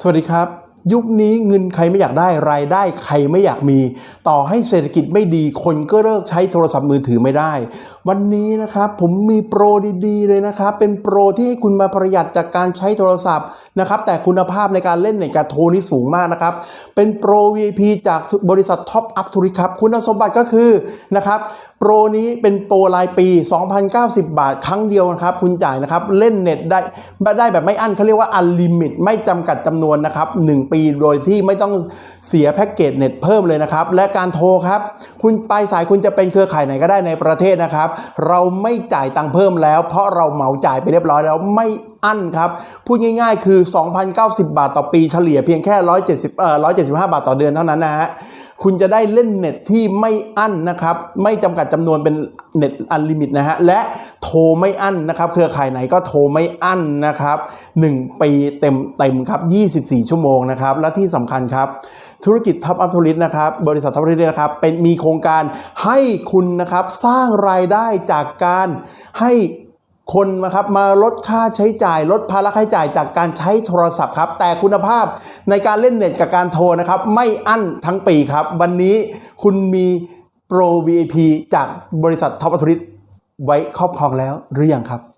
สวัสดีครับ ยุคนี้เงินใครไม่อยากได้รายได้ใครไม่อยากมี ต่อให้เศรษฐกิจไม่ดีคนก็เลิกใช้โทรศัพท์มือถือไม่ได้ วันนี้นะครับผมมีโปรดีๆเลยนะครับเป็นโปรที่ให้คุณมาประหยัดจากการใช้โทรศัพท์นะครับแต่คุณภาพในการเล่นในการโทรนี่สูงมากนะครับเป็นโปร VIP จากบริษัทท็อปอัพธุริครับคุณสมบัติก็คือนะครับโปรนี้เป็นโปรรายปี 2,090 บาท ครั้งเดียวนะครับคุณจ่ายนะครับเล่นเน็ตได้ได้แบบไม่อั้นเขาเรียกว่าอันลิมิตไม่จำกัดจำนวนนะครับ1ปี โดยที่ไม่ต้องเสียแพ็กเกจเน็ตเพิ่มเลยนะครับ และการโทรครับ คุณปลายสายคุณจะเป็นเครือข่ายไหนก็ได้ในประเทศนะครับ เราไม่จ่ายตังค์เพิ่มแล้ว เพราะเราเหมาจ่ายไปเรียบร้อยแล้วไม่อั้นครับ พูดง่ายๆ คือ 2,090 บาทต่อปีเฉลี่ยเพียงแค่ 170เอ่อ175 บาทต่อเดือนเท่านั้นนะฮะคุณจะได้เล่นเน็ตที่ไม่อั้นนะครับ ไม่จำกัดจำนวนเป็นเน็ตอันลิมิตนะฮะ และ รไม่อั้นนะครับ เครือข่ายไหนก็โทรไม่อั้นนะครับ 1 ปีเต็มเต็มครับ 24 ชั่วโมงนะครับ และที่สำคัญครับ ธุรกิจท็อปอัพธุรกิจนะครับ บริษัทท็อปอัพธุรกิจนะครับ เป็นมีโครงการให้คุณนะครับสร้างรายได้จากการให้คนนะครับมาลดค่าใช้จ่าย ลดภาระค่าใช้จ่ายจากการใช้โทรศัพท์ครับ แต่คุณภาพในการเล่นเน็ตกับการโทรนะครับ ไม่อั้นทั้งปีครับ วันนี้คุณมีโปร VIP จากบริษัทท็อปอัธุริต ไว้ครอบครองแล้วหรือยังครับ